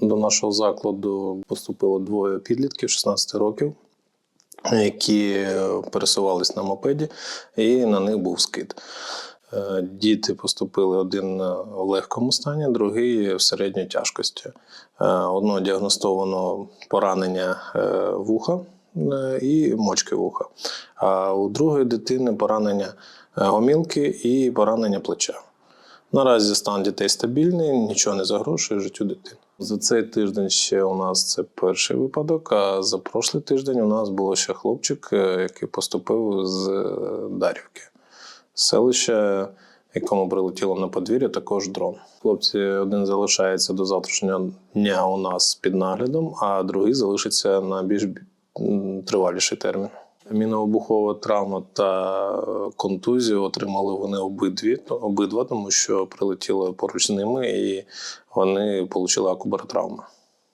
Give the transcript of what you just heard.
До нашого закладу поступило двоє підлітків 16 років, які пересувались на мопеді, і на них був скид. Е, Діти поступили один в легкому стані, другий в середньої тяжкості. Е, Одного діагностовано поранення е, вуха і мочки вуха, а у другої дитини поранення гомілки і поранення плеча. Наразі стан дітей стабільний, нічого не загрожує життю дитини. За цей тиждень ще у нас це перший випадок. А за прошлий тиждень у нас було ще хлопчик, е, який поступив з е, Дарівки. Селище, якому прилетіло на подвір'я, також дрон. Хлопці один залишається до завтрашнього дня у нас під наглядом, а другий залишиться на більш триваліший термін. Мінообухова травма та е, контузію отримали вони обидві, обидва, тому що прилетіло поруч з ними і вони отримали акубаротравму.